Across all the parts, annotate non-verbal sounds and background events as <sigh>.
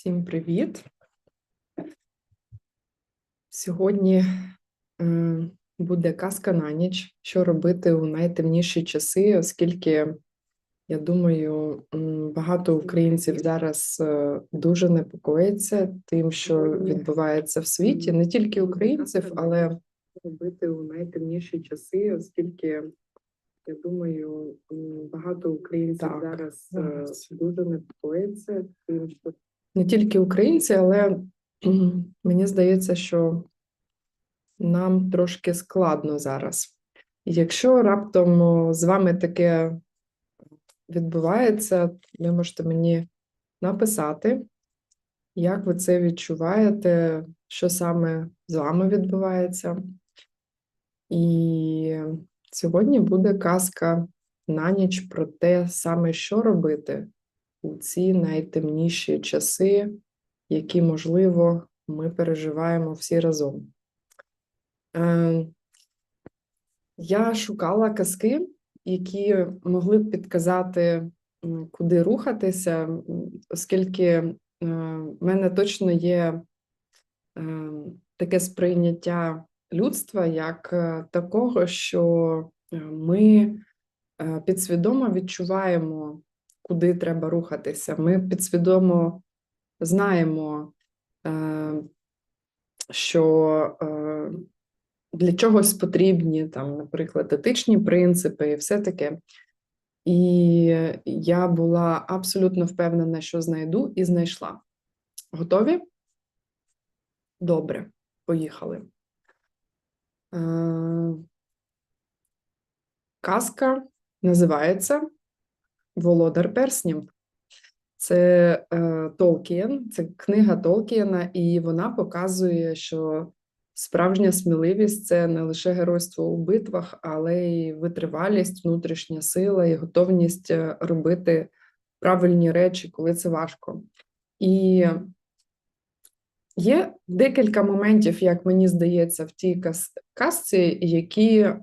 Всім привіт. Сьогодні е, буде казка на ніч, що робити у найтемніші часи, оскільки, я думаю, багато українців зараз е, дуже непокоїться тим, що відбувається в світі, не тільки українців, але робити у найтемніші часи, оскільки, я думаю, багато українців Так, е, зараз. дуже непокоїться тим, що не тільки українці, але мені здається, що нам трошки складно зараз. Якщо раптом з вами таке відбувається, ви можете мені написати, як ви це відчуваєте, що саме з вами відбувається. І сьогодні буде казка на ніч про те саме, що робити у ці найтемніші часи, які, можливо, ми переживаємо всі разом. Е, я шукала казки, які могли б підказати, куди рухатися, оскільки е, в мене точно є е, таке сприйняття людства як е, такого, що ми підсвідомо відчуваємо, куди треба рухатися. Ми підсвідомо знаємо, е, що е, для чогось потрібні, там, наприклад, етичні принципи і все таке. І я була абсолютно впевнена, що знайду, і знайшла. Готові? Добре, поїхали. Е, Казка називається Володар перснів. Це е, Толкієн, це книга Толкієна, і вона показує, що справжня сміливість це не лише геройство у битвах, але й витривалість, внутрішня сила і готовність е, робити правильні речі, коли це важко. І є декілька моментів, як мені здається, в тій каз- казці, які е,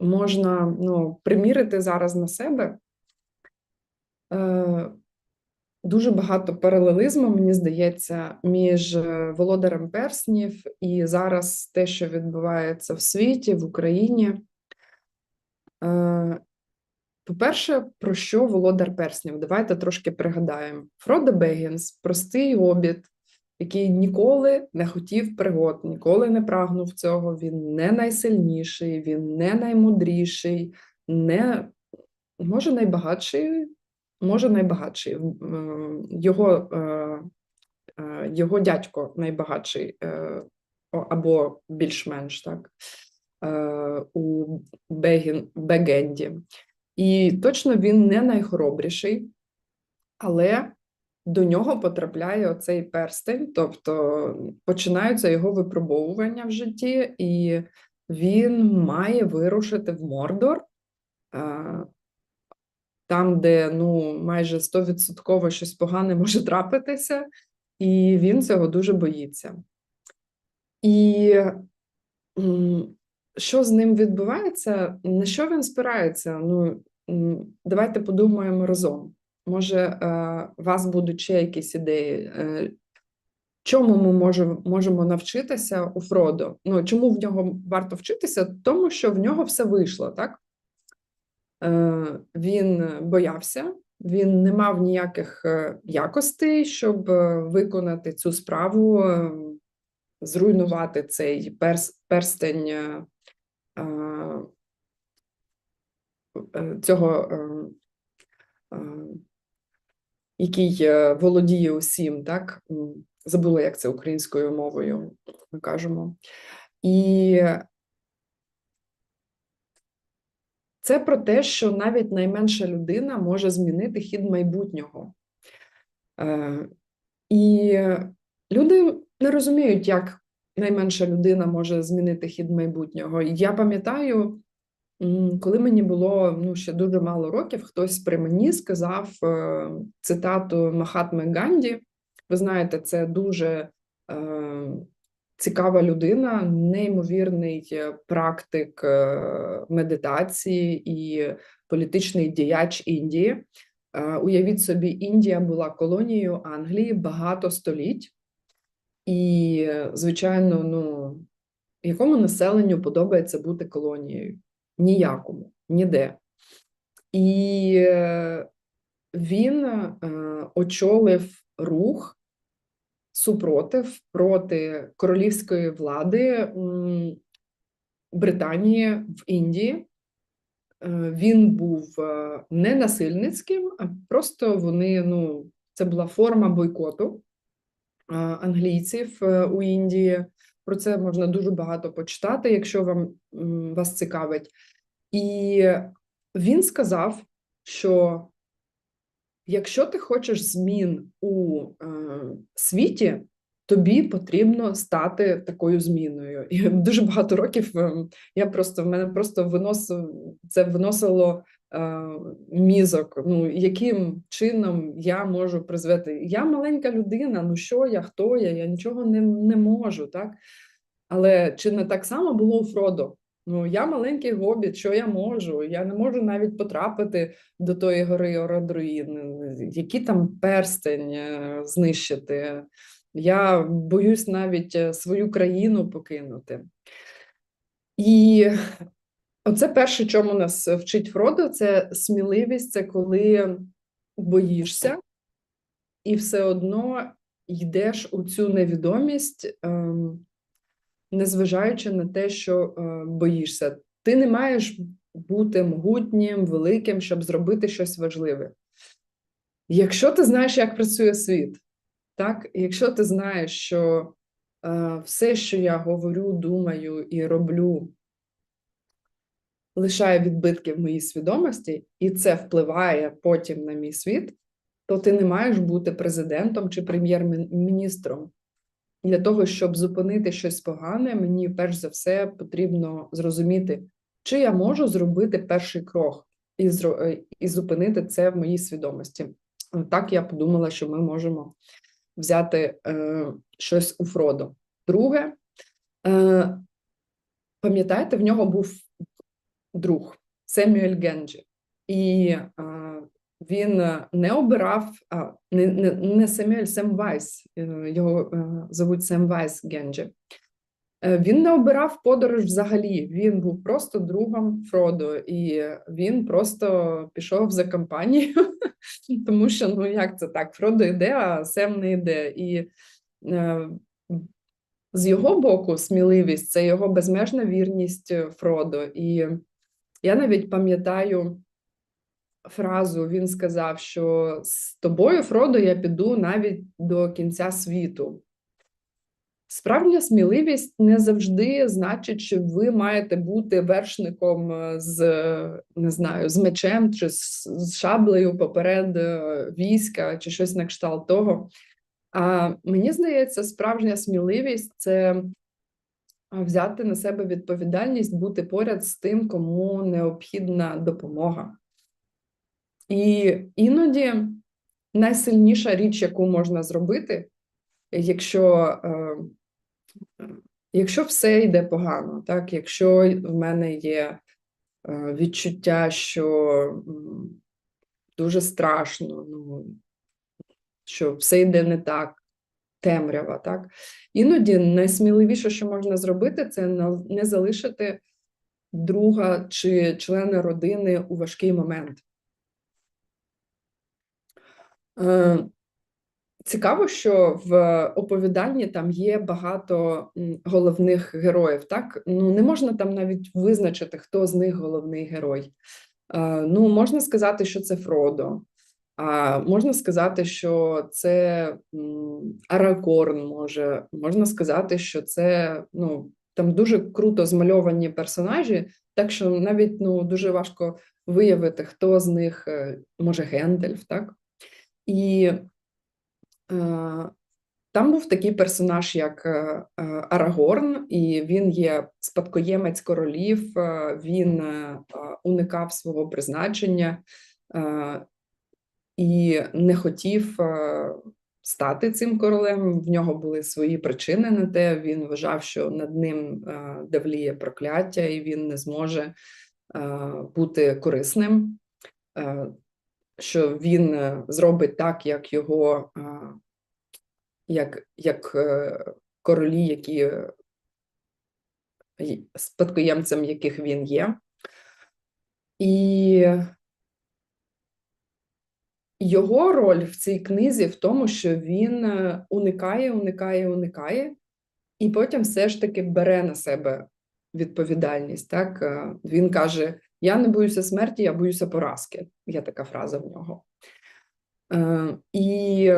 можна ну, примірити зараз на себе. Е, Дуже багато паралелізму, мені здається, між е, володарем перснів і зараз те, що відбувається в світі, в Україні. Е, По-перше, про що володар перснів? Давайте трошки пригадаємо. Фродо Бегінс простий обід, який ніколи не хотів пригод, ніколи не прагнув цього. Він не найсильніший, він не наймудріший, не може найбагатший, може найбагатший. Е, Його, е, е, його дядько найбагатший, або більш-менш так, у Бегін, Бегенді. І точно він не найхоробріший, але до нього потрапляє оцей перстень, тобто починаються його випробовування в житті, і він має вирушити в Мордор, там, де ну, майже 100% щось погане може трапитися, і він цього дуже боїться. І що з ним відбувається? На що він спирається? Ну, давайте подумаємо разом. Може, е, у вас будуть ще якісь ідеї? Е, Чому ми можемо, можемо навчитися у Фродо? Ну, чому в нього варто вчитися? Тому що в нього все вийшло, так? Е, Він боявся, він не мав ніяких е, якостей, щоб е, виконати цю справу, е, зруйнувати цей перс, перстень е, е, е, цього, е, е, який е, володіє усім, так? Забула, як це українською мовою ми кажемо. І це про те, що навіть найменша людина може змінити хід майбутнього. Е, І люди не розуміють, як найменша людина може змінити хід майбутнього. Я пам'ятаю, коли мені було ну, ще дуже мало років, хтось при мені сказав е, цитату Махатми Ганді. Ви знаєте, це дуже е, цікава людина, неймовірний е, практик е, медитації і політичний діяч Індії. Е, Уявіть собі, Індія була колонією Англії багато століть, і, звичайно, ну, якому населенню подобається бути колонією? Ніякому, ніде. І він очолив рух супротив проти королівської влади Британії в Індії. Е, Він був е, не насильницьким, а просто вони, ну, це була форма бойкоту е, англійців у Індії. Про це можна дуже багато почитати, якщо вам вас цікавить. І він сказав, що якщо ти хочеш змін у світі, тобі потрібно стати такою зміною. І дуже багато років е, я просто в мене просто виносив це виносило е, мізок. Ну яким чином я можу призвести? Я маленька людина. Ну що я, хто я? Я нічого не, не можу, так? Але чи не так само було у Фродо? Ну, я маленький гобіт, що я можу? Я не можу навіть потрапити до тої гори Орадруїн. Які там перстень е, знищити? Я боюсь навіть е, свою країну покинути. І оце перше, чому нас вчить Фродо, це сміливість, це коли боїшся, і все одно йдеш у цю невідомість. ем, незважаючи на те, що е, боїшся. Ти не маєш бути могутнім, великим, щоб зробити щось важливе. Якщо ти знаєш, як працює світ, так? якщо ти знаєш, що е, все, що я говорю, думаю і роблю, лишає відбитки в моїй свідомості, і це впливає потім на мій світ, то ти не маєш бути президентом чи прем'єр-міністром. Для того, щоб зупинити щось погане, мені перш за все потрібно зрозуміти, чи я можу зробити перший крок і зро- і зупинити це в моїй свідомості. Так я подумала, що ми можемо взяти е, щось у Фродо. Друге, е, пам'ятаєте, в нього був друг Семюель Генджі, і е, він е, не обирав а, не, не, не Семюель, Сем Вайс, е, його е, зовуть Сем Вайс Генджі. Він не обирав подорож взагалі. Він був просто другом Фродо, і він просто пішов за компанію, <laughs> тому що ну як це так? Фродо йде, а Сем не йде. І е, з його боку, сміливість це його безмежна вірність Фродо. І я навіть пам'ятаю фразу, він сказав, що з тобою, Фродо, я піду навіть до кінця світу. Справжня сміливість не завжди значить, що ви маєте бути вершником е, з не знаю, з мечем чи з, з шаблею поперед е, війська, чи щось на кшталт того. А мені здається, справжня сміливість це взяти на себе відповідальність, бути поряд з тим, кому необхідна допомога. І іноді найсильніша річ, яку можна зробити, якщо, е, якщо все йде погано, так, якщо в мене є е, відчуття, що дуже страшно, ну, що все йде не так, темрява, так, іноді найсміливіше, що можна зробити, це не залишити друга чи члена родини у важкий момент. Е, Цікаво, що в оповіданні там є багато головних героїв. Так ну не можна там навіть визначити, хто з них головний герой. Е, Ну, можна сказати, що це Фродо, а можна сказати, що це м, Арагорн, може, можна сказати, що це ну там дуже круто змальовані персонажі, так що навіть ну дуже важко виявити, хто з них е, може Гендальф, так? І е, там був такий персонаж, як е, Арагорн, і він є спадкоємець королів, е, він е, уникав свого призначення і не хотів стати цим королем. В нього були свої причини на те. Він вважав, що над ним давліє прокляття, і він не зможе бути корисним. Що він е, зробить так, як його, е, як, як е, королі, які спадкоємцем яких він є. І його роль в цій книзі в тому, що він уникає, уникає, уникає, і потім все ж таки бере на себе відповідальність. Так? Він каже: Я не боюся смерті, я боюся поразки. Є така фраза в нього. Е, І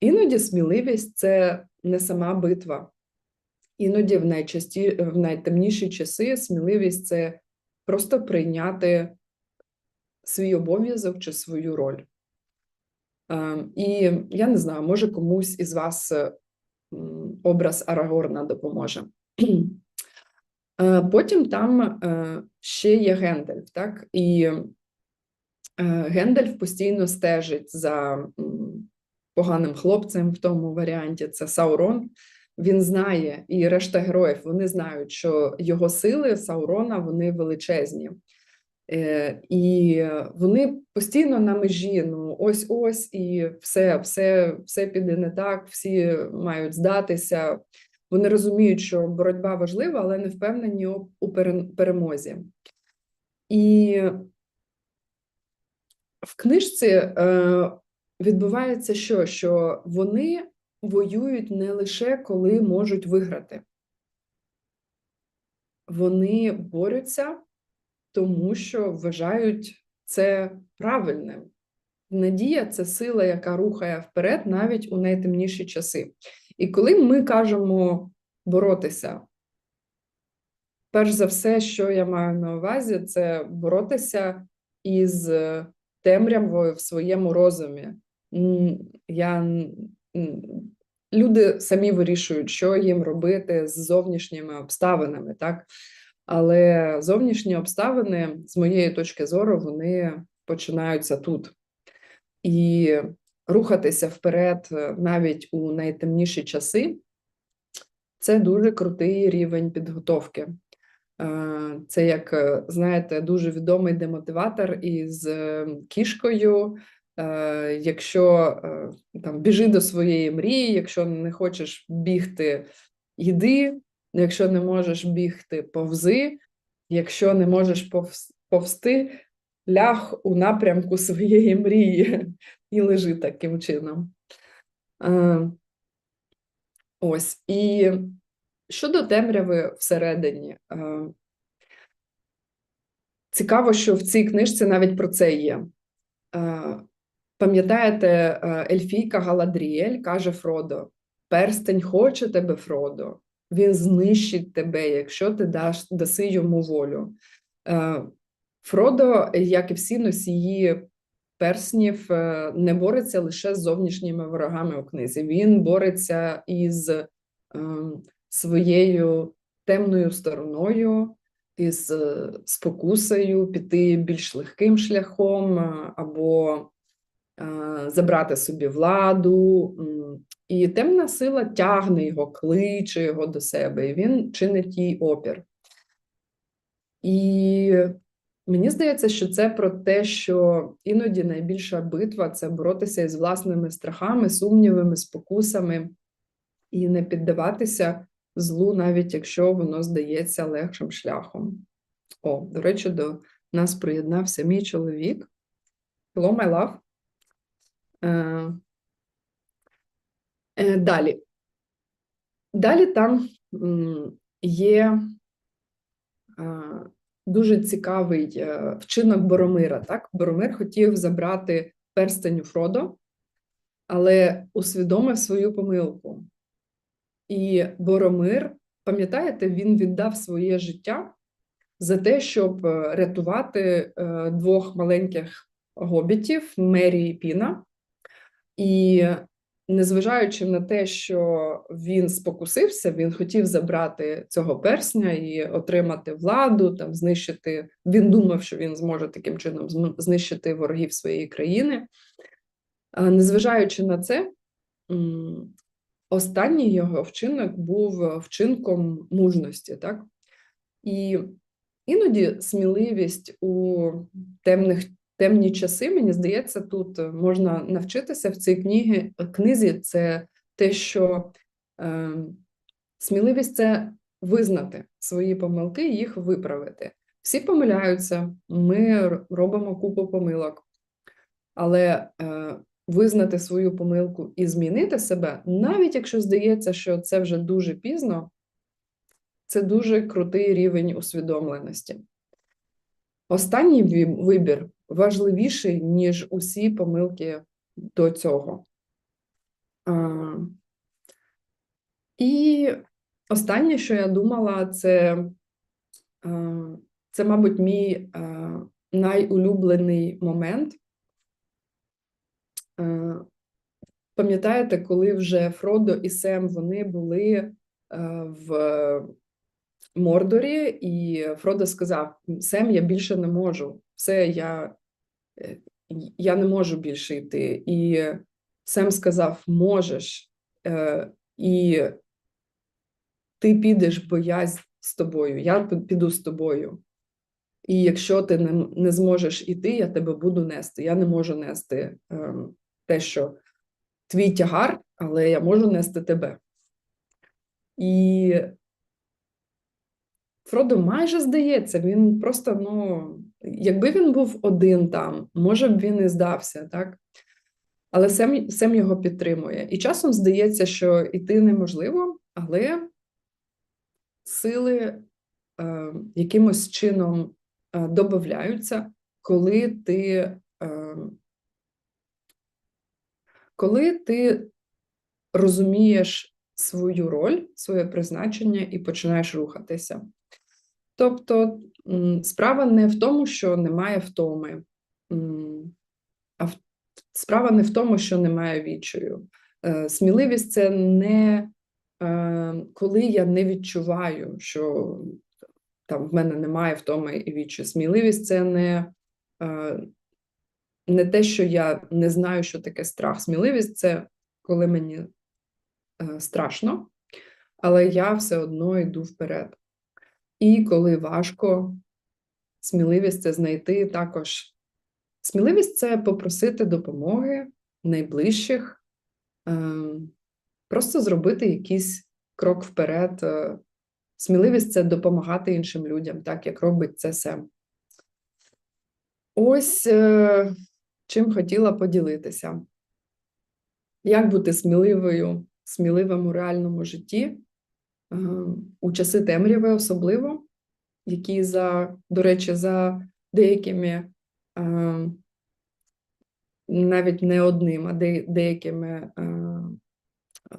іноді сміливість це не сама битва. Іноді в найчасті, в найтемніші часи сміливість це просто прийняти свій обов'язок чи свою роль. Е, І я не знаю, може комусь із вас образ Арагорна допоможе. Е, Потім там е, ще є Гендальф, так? І е, Гендальф постійно стежить за поганим хлопцем в тому варіанті. Це Саурон. Він знає, і решта героїв вони знають, що його сили Саурона вони величезні. Е, І вони постійно на межі. Ну, ось ось, і все, все, все піде не так, всі мають здатися. Вони розуміють, що боротьба важлива, але не впевнені у перемозі. І в книжці е, відбувається що? Що вони воюють не лише коли можуть виграти. Вони борються, тому що вважають це правильним. Надія це сила, яка рухає вперед навіть у найтемніші часи. І коли ми кажемо боротися, перш за все, що я маю на увазі, це боротися із темрявою в своєму розумі. Я, люди самі вирішують, що їм робити з зовнішніми обставинами, так? Але зовнішні обставини, з моєї точки зору, вони починаються тут. І рухатися вперед е, навіть у найтемніші часи це дуже крутий рівень підготовки. Е, Це як, е, знаєте, дуже відомий демотиватор із кішкою. Якщо там біжи до своєї мрії, якщо не хочеш бігти, йди, якщо не можеш бігти, повзи, якщо не можеш повз- повзти, ляг у напрямку своєї мрії і лежи таким чином. Е, Ось. І щодо темряви всередині, е, цікаво, що в цій книжці навіть про це є. Е, Пам'ятаєте, ельфійка Галадріель каже Фродо: перстень хоче тебе, Фродо, він знищить тебе, якщо ти даси йому волю. Фродо, як і всі носії перснів, е, не бореться лише з зовнішніми ворогами у книзі. Він бореться із е, своєю темною стороною, із е, спокусою піти більш легким шляхом або забрати собі владу. І темна сила тягне його, кличе його до себе, і він чинить їй опір. І мені здається, що це про те, що іноді найбільша битва це боротися із власними страхами, сумнівами, спокусами і не піддаватися злу, навіть якщо воно здається легшим шляхом. О, до речі, до нас приєднався мій чоловік. Hello, my love. Е, е, далі. Далі там є е, дуже цікавий е, вчинок Боромира. Так? Боромир хотів забрати перстень у Фродо, але усвідомив свою помилку. І Боромир, пам'ятаєте, він віддав своє життя за те, щоб е, рятувати е, двох маленьких гобітів Мері і Піна. І незважаючи на те, що він спокусився, він хотів забрати цього персня і отримати владу, там знищити. Він думав, що він зможе таким чином знищити ворогів своєї країни. А Незважаючи на це, останній його вчинок був вчинком мужності, так? І іноді сміливість у темних темні часи, мені здається, тут е, можна навчитися в цій книгі, книзі це те, що е, сміливість це визнати свої помилки і їх виправити. Всі помиляються, ми робимо купу помилок, але е, визнати свою помилку і змінити себе, навіть якщо здається, що це вже дуже пізно, це дуже крутий рівень усвідомленості. Останній вибір важливіший, ніж усі помилки до цього. А, І останнє, що я думала, це, а, це мабуть, мій а, найулюблений момент. Е, Пам'ятаєте, коли вже Фродо і Сем вони були в Мордорі, і Фродо сказав: Сем, я більше не можу. Все, я, е, я не можу більше йти. І Сем сказав: Можеш, е, і ти підеш, бо я з тобою, я піду з тобою. І якщо ти не, не зможеш іти, я тебе буду нести. Я не можу нести ем, те, що твій тягар, але я можу нести тебе. І Фродо майже здається, він просто, ну, якби він був один там, може б він і здався, так? Але Сем, Сем його підтримує. І часом здається, що іти неможливо, але сили е, якимось чином е, додаються, коли ти, е, коли ти розумієш свою роль, своє призначення і починаєш рухатися. Тобто справа не в тому, що немає втоми, а справа не в тому, що немає відчаю. Е, Сміливість це не е, коли я не відчуваю, що там в мене немає втоми і відчаю. Сміливість це не, е, не те, що я не знаю, що таке страх. Сміливість це коли мені страшно, але я все одно йду вперед. І коли важко, сміливість це знайти також. Сміливість це попросити допомоги найближчих, е, просто зробити якийсь крок вперед. Е, Сміливість це допомагати іншим людям, так як робить це Сем. Ось е, чим хотіла поділитися. Як бути сміливою, сміливим у реальному житті, у часи темряви особливо, які за, до речі, за деякими е, навіть не одним, а деякими е,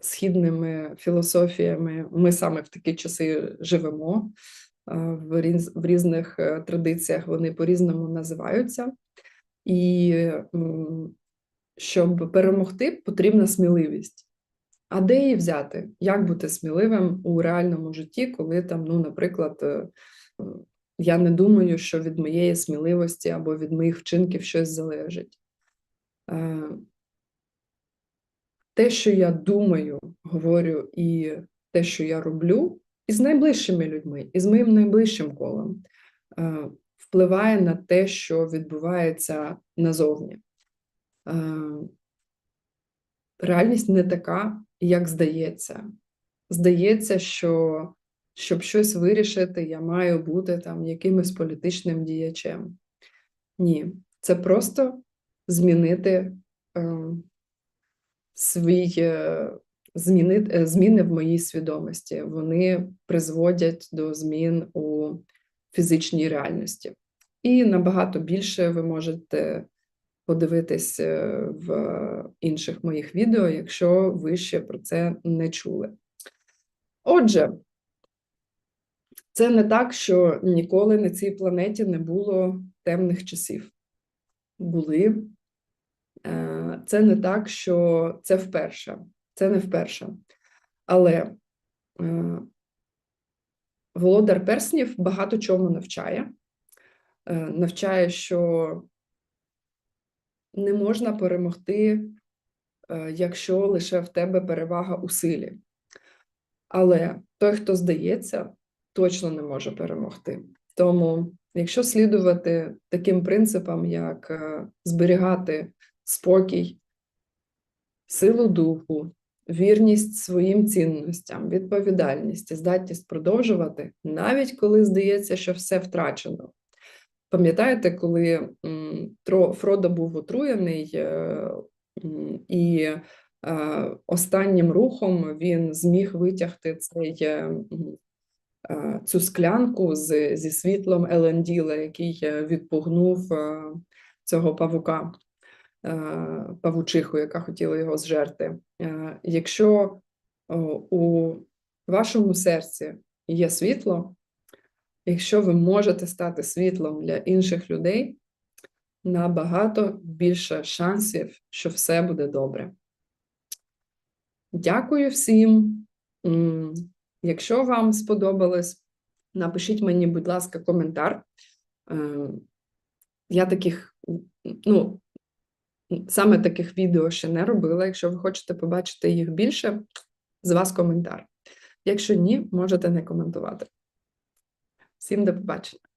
східними філософіями ми саме в такі часи живемо. Е, В, різних е, традиціях вони по-різному називаються. І щоб перемогти, потрібна сміливість. А де її взяти? Як бути сміливим у реальному житті, коли там, ну, наприклад, е, е, я не думаю, що від моєї сміливості або від моїх вчинків щось залежить. Е, Те, що я думаю, говорю, і те, що я роблю, із найближчими людьми, із моїм найближчим колом, впливає на те, що відбувається назовні. Реальність не така, як здається. Здається, що щоб щось вирішити, я маю бути там якимось політичним діячем. Ні, це просто змінити е, свій е, змінити, е, зміни в моїй свідомості. Вони призводять до змін у фізичній реальності. І набагато більше ви можете подивитись е, в інших моїх відео, якщо ви ще про це не чули. Отже, це не так, що ніколи на цій планеті не було темних часів. Були. Е, Це не так, що це вперше. Це не вперше. Але е, Володар Перснів багато чому навчає. Навчає, що не можна перемогти, е, якщо лише в тебе перевага у силі. Але той, хто здається, точно не може перемогти. Тому Якщо слідувати таким принципам, як е, зберігати спокій, силу духу, вірність своїм цінностям, відповідальність і здатність продовжувати, навіть коли здається, що все втрачено. Пам'ятаєте, коли Фродо був отруєний, е, і е, останнім рухом він зміг витягти цей, е, цю склянку з, зі світлом Еленділа, який відпугнув цього павука, павучиху, яка хотіла його зжерти. Якщо у вашому серці є світло, якщо ви можете стати світлом для інших людей, набагато більше шансів, що все буде добре. Дякую всім. Якщо вам сподобалось, напишіть мені, будь ласка, коментар. Е, Я таких, ну, саме таких відео ще не робила. Якщо ви хочете побачити їх більше, з вас коментар. Якщо ні, можете не коментувати. Всім до побачення.